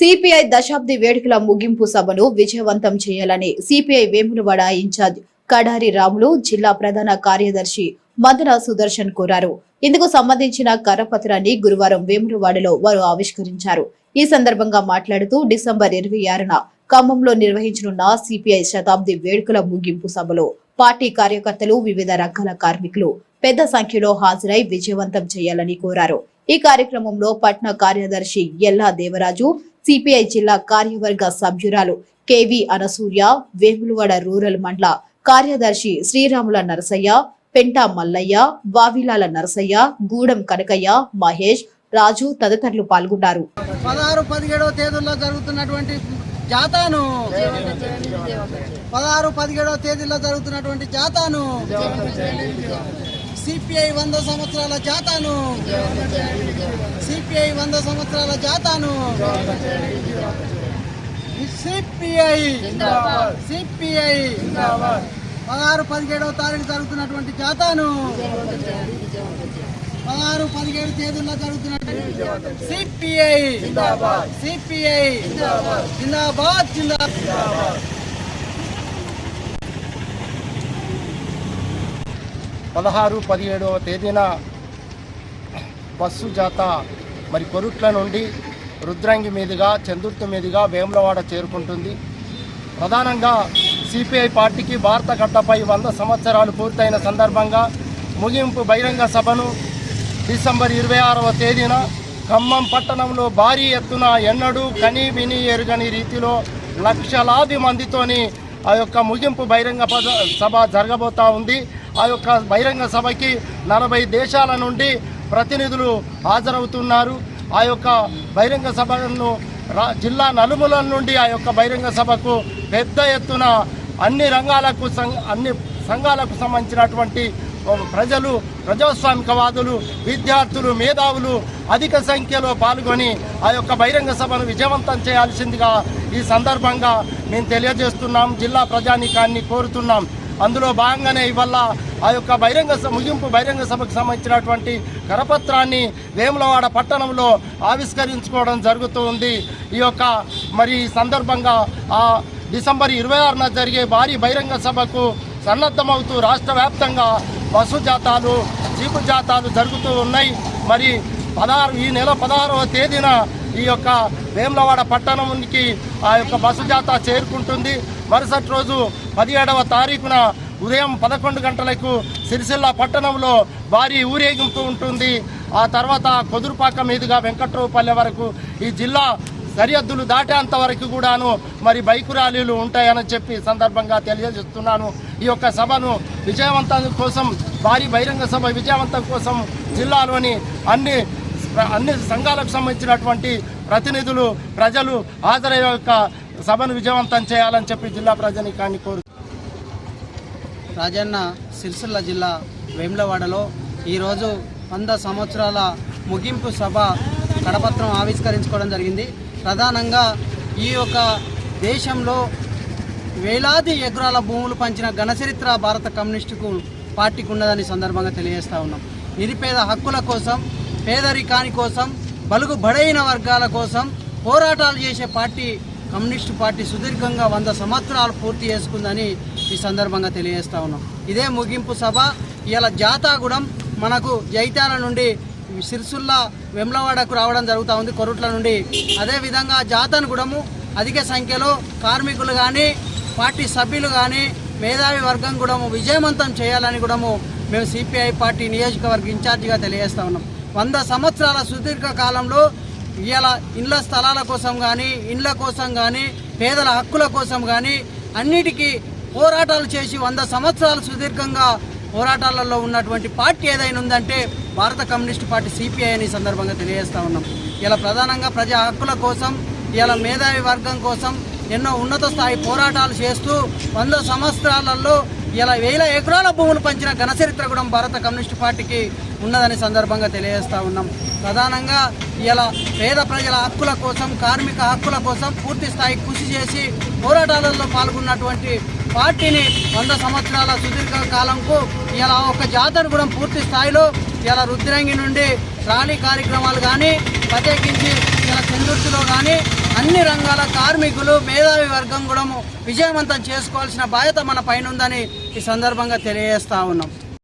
CPI దశాబ్ది వేడుకల ముగింపు సభను విజయవంతం చేయాలని సిపిఐ వేములవాడ ఇన్ఛార్జ్ కడారి రాములు జిల్లా ప్రధాన కార్యదర్శి మదన సుదర్శన్ కోరారు. ఇందుకు సంబంధించిన కరపత్రాన్ని గురువారం వేములవాడలో వారు ఆవిష్కరించారు. ఈ సందర్భంగా మాట్లాడుతూ డిసెంబర్ ఇరవై ఆరున ఖమ్మంలో నిర్వహించనున్న సిపిఐ శతాబ్ది వేడుకల ముగింపు సభలో పార్టీ కార్యకర్తలు వివిధ రంగాల కార్మికులు పెద్ద సంఖ్యలో హాజరై విజయవంతం చేయాలని కోరారు. ఈ కార్యక్రమంలో పట్న కార్యదర్శి ఎల్లా దేవరాజు సిపిఐ జిల్లా కార్యవర్గ సభ్యురాలు కేవి అనసూయ వేములవాడ రూరల్ మండల కార్యదర్శి శ్రీరాముల నరసయ్య పెంటా మల్లయ్య వావిలాల నరసయ్య గూడెం కనకయ్య మహేష్ రాజు తదితరులు పాల్గొన్నారు. పదహారు పదిహేడవ తేదీల్లో జరుగుతున్నటువంటి జాతాను. పదహారు పదిహేడవ తేదీలో జరుగుతున్నటువంటి జాతాను. సిపిఐ వంద సంవత్సరాల జాతాను. సిపిఐ వంద సంవత్సరాల జాతాను. సిపిఐ సిపిఐ పదహారు పదిహేడవ తారీఖు జరుగుతున్నటువంటి జాతాను. పదహారు పదిహేడు తేదీల్లో జరుగుతున్నటువంటి సిపిఐ సిపిఐ జిందాబాద్ జిందాబాద్. పదహారు పదిహేడవ తేదీన బస్సు జాత మరి కొరుట్ల నుండి రుద్రంగి మీదుగా చందుర్తి మీదుగా వేములవాడ చేరుకుంటుంది. ప్రధానంగా సిపిఐ పార్టీకి భారత గడ్డపై వంద సంవత్సరాలు పూర్తయిన సందర్భంగా ముగింపు బహిరంగ సభను డిసెంబర్ ఇరవై ఆరవ తేదీన ఖమ్మం పట్టణంలో భారీ ఎత్తున ఎన్నడూ కని విని ఎరుగని రీతిలో లక్షలాది మందితోని ఆ యొక్క ముగింపు బహిరంగ పద- సభ జరగబోతా ఉంది. ఆ యొక్క బహిరంగ సభకి నలభై దేశాల నుండి ప్రతినిధులు హాజరవుతున్నారు. ఆ యొక్క బహిరంగ సభను రా- జిల్లా నలుమూలల నుండి ఆ యొక్క బహిరంగ సభకు పెద్ద ఎత్తున అన్ని రంగాలకు సం- అన్ని సంఘాలకు సంబంధించినటువంటి ప్రజలు ప్రజాస్వామికవాదులు విద్యార్థులు మేధావులు అధిక సంఖ్యలో పాల్గొని ఆ యొక్క బహిరంగ సభను విజయవంతం చేయాల్సిందిగా ఈ సందర్భంగా మేము తెలియజేస్తున్నాం. జిల్లా ప్రజానీకాన్ని కోరుతున్నాం. అందులో భాగంగానే ఇవల్ల ఆ యొక్క బహిరంగ ముగింపు బహిరంగ సభకు సంబంధించినటువంటి కరపత్రాన్ని వేములవాడ పట్టణంలో ఆవిష్కరించుకోవడం జరుగుతూ ఉంది. ఈ యొక్క మరి ఈ సందర్భంగా ఆ డిసెంబర్ ఇరవై ఆరున జరిగే భారీ బహిరంగ సభకు సన్నద్ధమవుతూ రాష్ట్ర వ్యాప్తంగా బస్సు జాతాలు జీపు జాతాలు జరుగుతూ ఉన్నాయి. మరి పదహారు ఈ నెల పదహారవ తేదీన ఈ యొక్క వేములవాడ పట్టణానికి ఆ యొక్క బస్సు జాత చేరుకుంటుంది. మరుసటి రోజు పదిహేడవ తారీఖున ఉదయం పదకొండు గంటలకు సిరిసిల్ల పట్టణంలో భారీ ఊరేగింపు ఉంటుంది. ఆ తర్వాత కొదురుపాక మీదుగా వెంకట్రావుపల్లె వరకు ఈ జిల్లా సరిహద్దులు దాటేంత వరకు కూడాను మరి బైకు ర్యాలీలు ఉంటాయని చెప్పి సందర్భంగా తెలియజేస్తున్నాను. ఈ యొక్క సభను విజయవంతం కోసం భారీ బహిరంగ సభ విజయవంతం కోసం జిల్లాలోని అన్ని అన్ని సంఘాలకు సంబంధించినటువంటి ప్రతినిధులు ప్రజలు హాజరయ్యే యొక్క సభను విజయవంతం చేయాలని చెప్పి జిల్లా ప్రజానికాన్ని కోరు రాజన్న సిరిసిల్ల జిల్లా వేములవాడలో ఈరోజు వంద సంవత్సరాల ముగింపు సభ కడపత్రం ఆవిష్కరించుకోవడం జరిగింది. ప్రధానంగా ఈ యొక్క దేశంలో వేలాది ఎకరాల భూములు పంచిన ఘనచరిత్ర భారత కమ్యూనిస్టుకు పార్టీకి ఉన్నదని సందర్భంగా తెలియజేస్తా ఉన్నాం. నిరుపేద హక్కుల కోసం పేదరికాని కోసం బలుగు బడైన వర్గాల కోసం పోరాటాలు చేసే పార్టీ కమ్యూనిస్టు పార్టీ సుదీర్ఘంగా వంద సంవత్సరాలు పూర్తి చేసుకుందని ఈ సందర్భంగా తెలియజేస్తా ఉన్నాం. ఇదే ముగింపు సభ. ఇలా జాతాగూడెం మనకు జైతాల నుండి సిరిసుల్లా వెమ్లవాడకు రావడం జరుగుతూ ఉంది కొరుట్ల నుండి. అదేవిధంగా జాతను జాతనగూడెము అధిక సంఖ్యలో కార్మికులు కానీ పార్టీ సభ్యులు కానీ మేధావి వర్గం కూడా విజయవంతం చేయాలని కూడా మేము సిపిఐ పార్టీ నియోజకవర్గ ఇన్ఛార్జిగా తెలియజేస్తా ఉన్నాం. వంద సంవత్సరాల సుదీర్ఘ కాలంలో ఇలా ఇండ్ల స్థలాల కోసం కానీ ఇండ్ల కోసం కానీ పేదల హక్కుల కోసం కానీ అన్నిటికీ పోరాటాలు చేసి వంద సంవత్సరాలు సుదీర్ఘంగా పోరాటాలలో ఉన్నటువంటి పార్టీ ఏదైనా ఉందంటే భారత కమ్యూనిస్ట్ పార్టీ సిపిఐ అని సందర్భంగా తెలియజేస్తూ ఉన్నాం. ఇలా ప్రధానంగా ప్రజా హక్కుల కోసం ఇలా మేధావి వర్గం కోసం ఎన్నో ఉన్నత స్థాయి పోరాటాలు చేస్తూ వంద సంవత్సరాలలో ఇలా వేల ఎకరాల భూములు పంచిన ఘనచరిత్ర కూడా భారత కమ్యూనిస్ట్ పార్టీకి ఉన్నదని సందర్భంగా తెలియజేస్తా ఉన్నాం. ప్రధానంగా ఇలా పేద ప్రజల హక్కుల కోసం కార్మిక హక్కుల కోసం పూర్తి స్థాయి కృషి చేసి పోరాటాలలో పాల్గొన్నటువంటి పార్టీని వంద సంవత్సరాల సుదీర్ఘ కాలంకు ఇలా ఒక జాతర కూడా పూర్తి స్థాయిలో ఇలా రుద్రంగి నుండి ర్యాలీ కార్యక్రమాలు కానీ ప్రత్యేకించి ఇలా చందుర్తిలో కానీ అన్ని రంగాల కార్మికులు మేధావి వర్గం కూడా విజయవంతం చేసుకోవాల్సిన బాధ్యత మన పైన ఉందని ఈ సందర్భంగా తెలియజేస్తా ఉన్నాం.